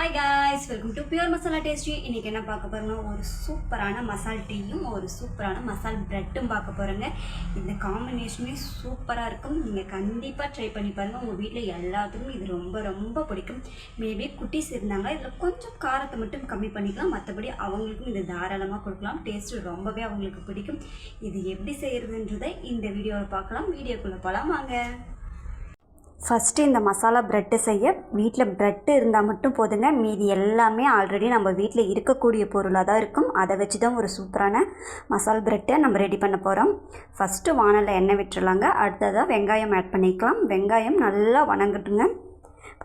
Hi guys welcome to pure masala tasty இன்றைக்கி என்ன பார்க்க போகிறோம்னா ஒரு சூப்பரான மசால் டீயும் ஒரு சூப்பரான மசால் ப்ரெட்டும் பார்க்க போகிறோங்க இந்த காம்பினேஷனுமே சூப்பராக இருக்கும். நீங்கள் கண்டிப்பாக ட்ரை பண்ணி பாருங்கள் உங்கள் வீட்டில் எல்லாத்துக்கும் இது ரொம்ப ரொம்ப பிடிக்கும். மேபி குட்டீஸ் இருந்தாங்க இதில் கொஞ்சம் காரத்தை மட்டும் கம்மி பண்ணிக்கலாம். மற்றபடி அவங்களுக்கும் இது தாராளமாக கொடுக்கலாம். டேஸ்ட்டு ரொம்பவே அவங்களுக்கு பிடிக்கும். இது எப்படி செய்கிறதுன்றதை இந்த வீடியோவில் பார்க்கலாம். வீடியோக்குள்ளே போகலாம் வாங்க. ஃபஸ்ட்டு இந்த மசாலா ப்ரெட்டு செய்ய வீட்டில் ப்ரெட்டு இருந்தால் மட்டும் போதுங்க. மீதி எல்லாமே ஆல்ரெடி நம்ம வீட்டில் இருக்கக்கூடிய பொருளாக தான் இருக்கும். அதை வச்சு தான் ஒரு சூப்பரான மசால் ப்ரெட்டை நம்ம ரெடி பண்ண போகிறோம் ஃபஸ்ட்டு வானலில் எண்ணெய் விட்டுருலாங்க அடுத்ததாக வெங்காயம் ஆட் பண்ணிக்கலாம். வெங்காயம் நல்லா வணங்கட்டுங்க.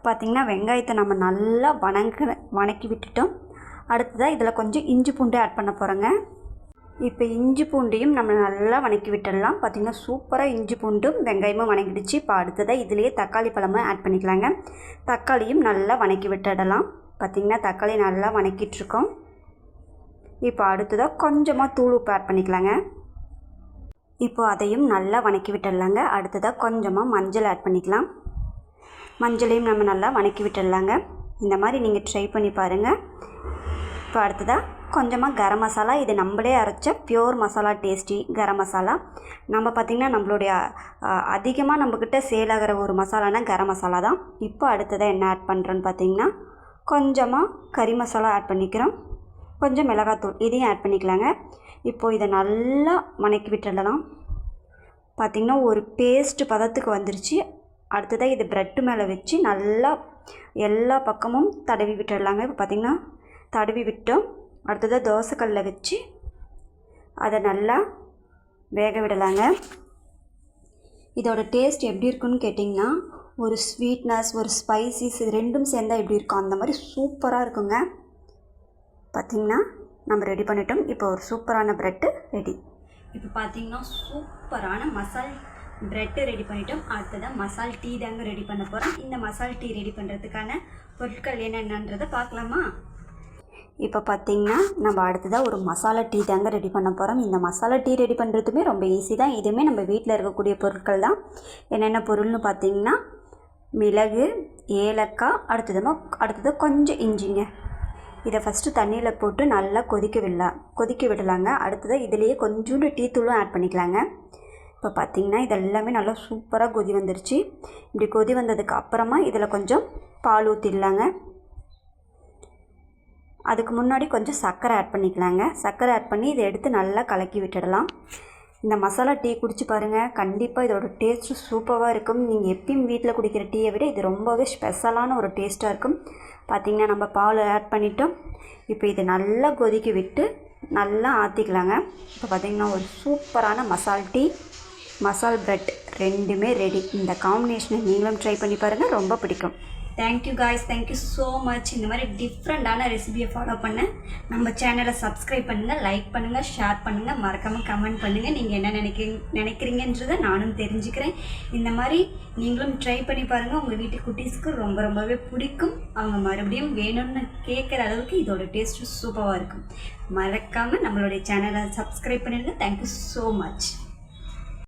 பார்த்திங்கன்னா வெங்காயத்தை நம்ம நல்லா வணங்க வணக்கி விட்டுட்டோம். அடுத்ததாக இதில் கொஞ்சம் இஞ்சி பூண்டு ஆட் பண்ண போகிறோங்க இப்போ இஞ்சி பூண்டையும் நம்ம நல்லா வணக்கி விட்டுடலாம். பார்த்திங்கன்னா சூப்பராக இஞ்சி பூண்டும் வெங்காயமும் வணங்கிடுச்சு. இப்போ அடுத்ததாக இதுலேயே தக்காளி பழமும் ஆட் பண்ணிக்கலாங்க. தக்காளியும் நல்லா வணக்கி விட்டுடலாம். பார்த்திங்கன்னா தக்காளி நல்லா வணக்கிட்டுருக்கோம் இப்போ அடுத்ததாக கொஞ்சமாக தூள் உப்பு ஆட் பண்ணிக்கலாங்க. இப்போது அதையும் நல்லா வணக்கி விட்டுடலாங்க. அடுத்ததாக கொஞ்சமாக மஞ்சள் ஆட் பண்ணிக்கலாம். மஞ்சளையும் நம்ம நல்லா வணக்கி விட்டுடலாங்க. இந்த மாதிரி நீங்கள் ட்ரை பண்ணி பாருங்கள் இப்போ அடுத்ததாக கொஞ்சமாக கரம் மசாலா. இது நம்மளே அரைச்ச பியோர் மசாலா டேஸ்டி கரம் மசாலா. நம்ம பார்த்திங்கன்னா நம்மளுடைய அதிகமாக நம்மக்கிட்ட சேல் ஆகிற ஒரு மசாலானா கரம் மசாலா தான். இப்போ அடுத்ததாக என்ன ஆட் பண்ணுறோன்னு பார்த்தீங்கன்னா கொஞ்சமாக கறி மசாலா ஆட் பண்ணிக்கிறோம். கொஞ்சம் மிளகாத்தூள் இதையும் ஆட் பண்ணிக்கலாங்க. இப்போது இதை நல்லா வணக்கி விட்டுடலாம். பார்த்திங்கன்னா ஒரு பேஸ்ட்டு பதத்துக்கு வந்துருச்சு. அடுத்ததாக இது ப்ரெட்டு மேலே வச்சு நல்லா எல்லா பக்கமும் தடவி விட்டுடலாங்க. இப்போ பார்த்திங்கன்னா தடவி விட்டோம். அடுத்ததாக தோசைக்கல்ல வச்சு அதை நல்லா வேக விடலாங்க. இதோட டேஸ்ட் எப்படி இருக்குன்னு கேட்டிங்கன்னா ஒரு ஸ்வீட்னஸ் ஒரு ஸ்பைசிஸ் இது ரெண்டும் சேர்ந்தால் எப்படி இருக்கும் அந்த மாதிரி சூப்பராக இருக்குங்க. பார்த்திங்கன்னா நம்ம ரெடி பண்ணிட்டோம். இப்போ ஒரு சூப்பரான ப்ரெட்டு ரெடி இப்போ பார்த்திங்கன்னா சூப்பரான மசால் ப்ரெட்டு ரெடி பண்ணிட்டோம். அடுத்ததாக மசால் டீ தாங்க ரெடி பண்ண போகிறோம் இந்த மசால் டீ ரெடி பண்ணுறதுக்கான பொருட்கள் என்னென்னன்றதை பார்க்கலாமா? இப்போ பார்த்திங்கன்னா நம்ம அடுத்ததாக ஒரு மசாலா டீ தாங்க ரெடி பண்ண போகிறோம் இந்த மசாலா டீ ரெடி பண்ணுறதுமே ரொம்ப ஈஸி தான். இதுவுமே நம்ம வீட்டில் இருக்கக்கூடிய பொருட்கள் தான். என்னென்ன பொருள்னு பார்த்திங்கன்னா மிளகு ஏலக்காய் அடுத்ததாக அடுத்தது கொஞ்சம் இஞ்சிங்க. இதை ஃபஸ்ட்டு தண்ணியில் போட்டு நல்லா கொதிக்க விடலாம் கொதிக்க விடலாங்க. அடுத்ததாக இதுலேயே கொஞ்சோண்டு டீ தூளும் ஆட் பண்ணிக்கலாங்க. இப்போ பார்த்திங்கன்னா இதெல்லாமே நல்லா சூப்பராக கொதி வந்துருச்சு. இப்படி கொதி வந்ததுக்கு அப்புறமா இதில் கொஞ்சம் பால் ஊற்றிடலாங்க அதுக்கு முன்னாடி கொஞ்சம் சர்க்கரை ஆட் பண்ணிக்கலாங்க. சர்க்கரை ஆட் பண்ணி இதை எடுத்து நல்லா கலக்கி விட்டுடலாம். இந்த மசாலா டீ குடிச்சு பாருங்கள் கண்டிப்பாக இதோட டேஸ்ட்டு சூப்பராக இருக்கும். நீங்கள் எப்பயும் வீட்டில் குடிக்கிற டீயை விட இது ரொம்பவே ஸ்பெஷலான ஒரு டேஸ்ட்டாக இருக்கும். பார்த்திங்கன்னா நம்ம பால் ஆட் பண்ணிட்டோம். இப்போ இதை நல்லா கொதிக்க விட்டு நல்லா ஆற்றிக்கலாங்க இப்போ பார்த்திங்கன்னா ஒரு சூப்பரான மசால் டீ மசால் ப்ரெட் ரெண்டுமே ரெடி இந்த காம்பினேஷனை நீங்களும் ட்ரை பண்ணி பாருங்கள் ரொம்ப பிடிக்கும். Thank you guys thank you so much இந்த மாதிரி டிஃப்ரெண்ட்டான ரெசிபியை ஃபாலோ பண்ண. நம்ம சேனலை சப்ஸ்கிரைப் பண்ணுங்கள் லைக் பண்ணுங்கள் ஷேர் பண்ணுங்கள் மறக்காமல் கமெண்ட் பண்ணுங்கள் நீங்கள் என்ன நினைக்கிறீங்க நினைக்கிறீங்கன்றதை நானும் தெரிஞ்சுக்கிறேன். இந்த மாதிரி நீங்களும் ட்ரை பண்ணி பாருங்கள் உங்கள் வீட்டு குட்டீஸ்க்கு ரொம்ப ரொம்பவே பிடிக்கும். அவங்க மறுபடியும் வேணும்னு கேட்குற அளவுக்கு இதோட டேஸ்ட்டு சூப்பராக இருக்கும். மறக்காமல் நம்மளுடைய சேனலை சப்ஸ்கிரைப் பண்ணிடுங்க. Thank you so much